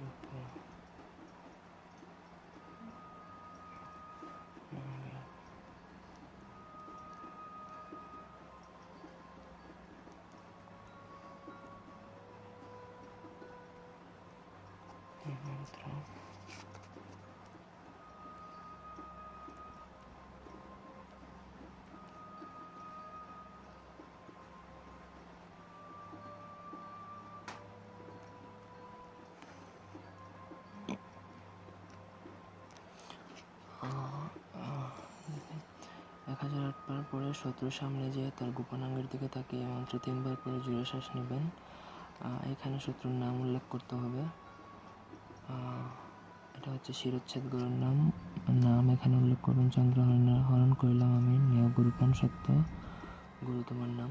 Угу, здорово. এক হাজার আটবার পরে শত্রুর সামনে যেয়ে তার গোপনাঙ্গের দিকে তাকিয়ে মন্ত্র তিনবার পরে জুড়ে শ্বাস নেবেন। এখানে শত্রুর নাম উল্লেখ করতে হবে। এটা হচ্ছে শিরোচ্ছেদ গুরুর নাম। নাম এখানে উল্লেখ করবেন চন্দ্র হরণ করিলাম আমি, নিয়োগ গুরুপান সত্য গুরু তোমার নাম।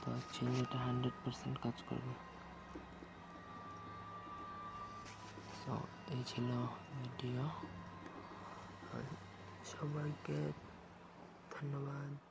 তো অ্যাকচুয়ালি এটা হান্ড্রেড পার্সেন্ট কাজ করবে। তো এই ছিল ভিডিও সবাইকে ধন্যবাদ।